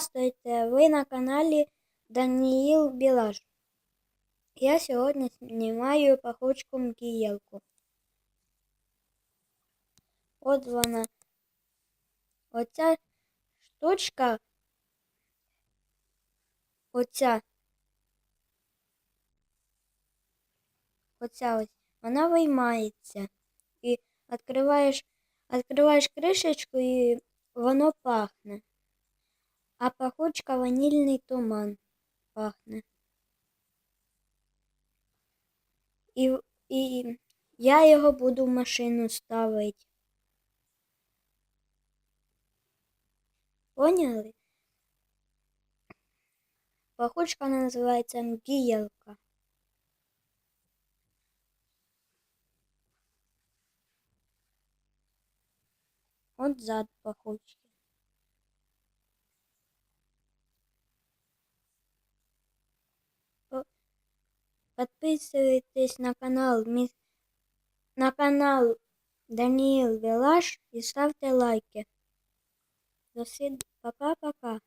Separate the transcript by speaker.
Speaker 1: Здравствуйте, ви на каналі Даніїл Білаш. Я сьогодні знімаю пахучку мкієлку. От вона. Оця штучка. Оця. Оця ось. Вона виймається. І відкриваєш, відкриваєш кришечку і воно пахне. А пахучка ванільний туман пахне. І, і я його буду в машину ставити. Поняли? Пахучка називається мгієлка. От зад пахучки. Подписывайтесь на канал на канал Даниил Вилаш и ставьте лайки. До свид... Пока-пока.